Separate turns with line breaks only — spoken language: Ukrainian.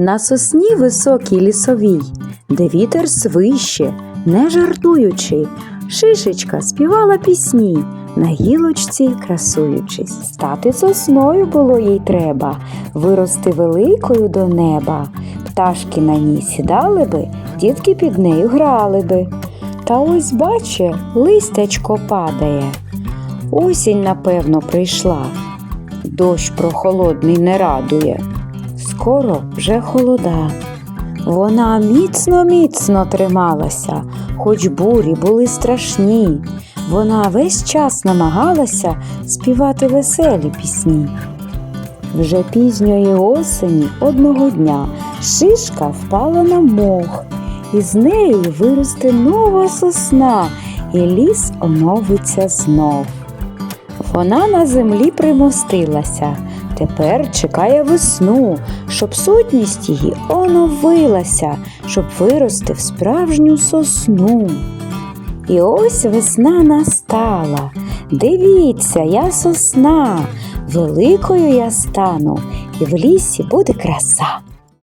На сосні високій лісовій, де вітер свище, не жартуючи, шишечка співала пісні, на гілочці красуючись. Стати сосною було їй треба, вирости великою до неба. Пташки на ній сідали би, дітки під нею грали би. Та ось баче, листячко падає. Осінь, напевно, прийшла. Дощ прохолодний не радує. Скоро вже холода. Вона міцно міцно трималася, хоч бурі були страшні. Вона весь час намагалася співати веселі пісні. Вже пізньої осені одного дня шишка впала на мох, і з неї виросте нова сосна, і ліс оновиться знов. Вона на землі примостилася, тепер чекає весну, щоб сутність її оновилася, щоб вирости в справжню сосну. І ось весна настала. Дивіться, я сосна, великою я стану, і в лісі буде краса.